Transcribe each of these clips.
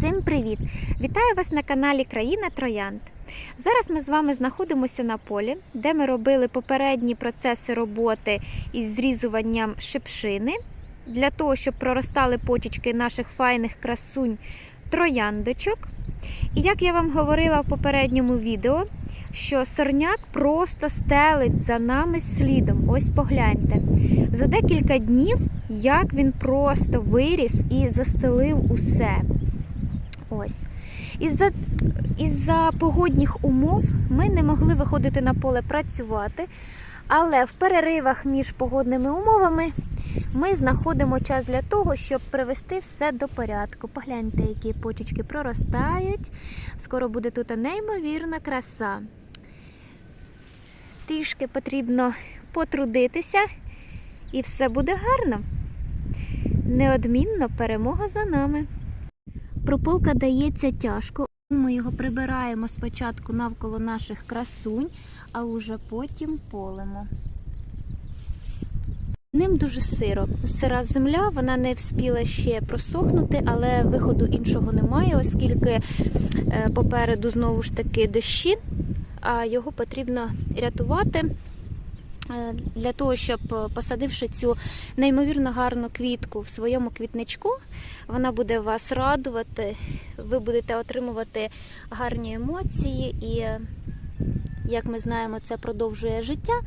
Всім привіт! Вітаю вас на каналі Країна Троянд. Зараз ми з вами знаходимося на полі, де ми робили попередні процеси роботи із зрізуванням шипшини для того, щоб проростали почечки наших файних красунь трояндочок. І як я вам говорила в попередньому відео, що сорняк просто стелить за нами слідом. Ось погляньте. За декілька днів, як він просто виріс і застелив усе. Ось. Із-за із-за погодних умов ми не могли виходити на поле працювати, але в переривах між погодними умовами ми знаходимо час для того, щоб привести все до порядку. Погляньте, які почечки проростають. Скоро буде тут неймовірна краса. Трішки потрібно потрудитися, і все буде гарно. Неодмінно перемога за нами. Прополка дається тяжко. Ми його прибираємо спочатку навколо наших красунь, а вже потім полимо. Ним дуже сиро. Сира земля, вона не вспіла ще просохнути, але виходу іншого немає, оскільки е, попереду знову ж таки дощі, а його потрібно рятувати. Е, Для того, щоб посадивши цю неймовірно гарну квітку в своєму квітничку, вона буде вас радувати, ви будете отримувати гарні емоції, і, як ми знаємо, це продовжує життя.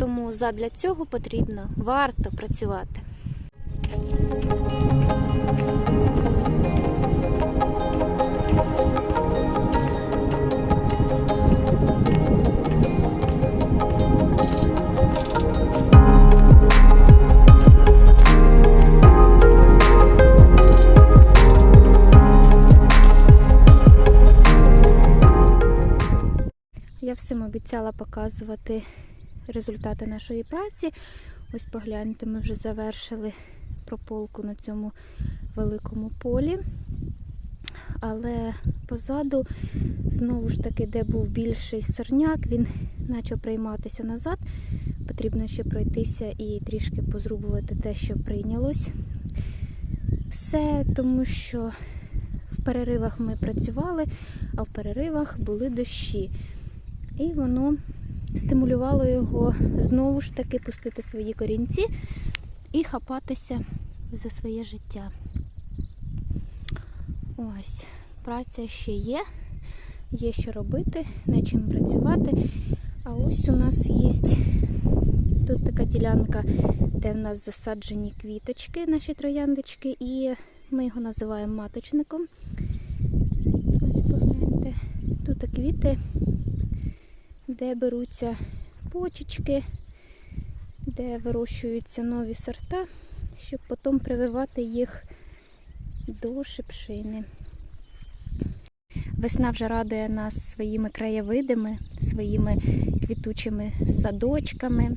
Тому задля цього потрібно варто працювати. Я всім обіцяла показувати результати нашої праці. Ось погляньте, ми вже завершили прополку на цьому великому полі. Але позаду, знову ж таки, де був більший сорняк, він почав прийматися назад. Потрібно ще пройтися і трішки позрубувати те, що прийнялось. Все тому, що в переривах ми працювали, а в переривах були дощі. І воно стимулювало його знову ж таки пустити свої корінці і хапатися за своє життя. Ось, праця ще є, є що робити, над чим працювати. А ось у нас є тут така ділянка, де в нас засаджені квіточки, наші трояндочки, і ми його називаємо маточником. Ось погляньте. Тут квіти де беруться почечки, де вирощуються нові сорта, щоб потім прививати їх до шипшини. Весна вже радує нас своїми краєвидами, своїми квітучими садочками.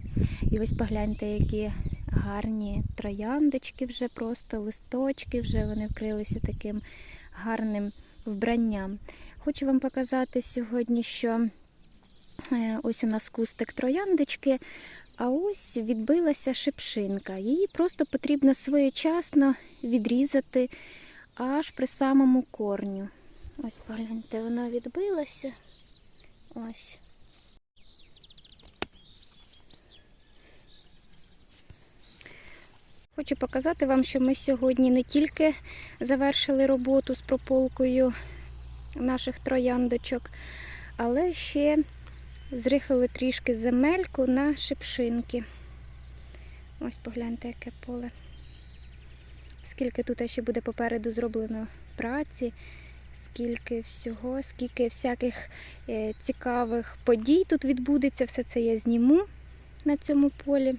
І ось погляньте, які гарні трояндочки вже просто, листочки, вже вони вкрилися таким гарним вбранням. Хочу вам показати сьогодні, що Ось у нас кустик трояндочки, а ось відбилася шипшинка. Її просто потрібно своєчасно відрізати аж при самому корню. Ось погляньте, вона відбилася. Ось. Хочу показати вам, що ми сьогодні не тільки завершили роботу з прополкою наших трояндочок, але ще зрихлили трішки земельку на шипшинки. Ось погляньте, яке поле. Скільки тут ще буде попереду зроблено праці, скільки всього, скільки всяких е, цікавих подій тут відбудеться, все це я зніму на цьому полі.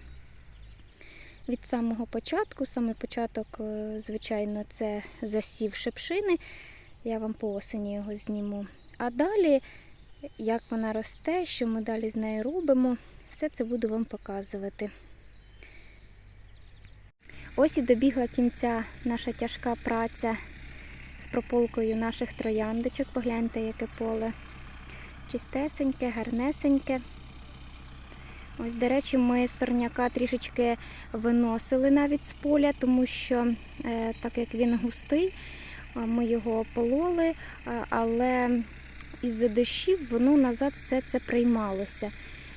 Від самого початку, саме початок, е, звичайно, це засів шипшини. Я вам по осені його зніму. А далі як вона росте, що ми далі з нею робимо, все це буду вам показувати. Ось і добігла кінця наша тяжка праця з прополкою наших трояндочок. Погляньте, яке поле. Чистесеньке, гарнесеньке. Ось, до речі, ми сорняка трішечки виносили навіть з поля, тому що, е, так як він густий, Ми його опололи, а, але із-за дощів воно назад все це приймалося.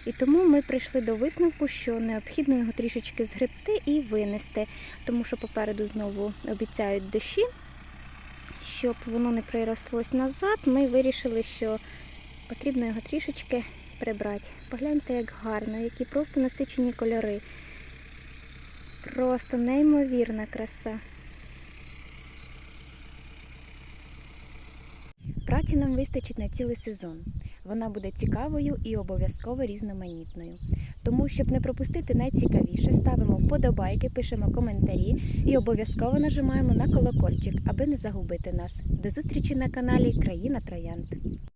І тому ми прийшли до висновку, що необхідно його трішечки згребти і винести, тому що попереду знову обіцяють дощі. Щоб воно не прирослось назад, ми вирішили, що потрібно його трішечки прибрати. Погляньте, як гарно, які просто насичені кольори. Просто неймовірна краса. Праці нам вистачить на цілий сезон. Вона буде цікавою і обов'язково різноманітною. Тому, щоб не пропустити найцікавіше, ставимо вподобайки, пишемо коментарі і обов'язково нажимаємо на колокольчик, аби не загубити нас. До зустрічі на каналі Країна Троянд.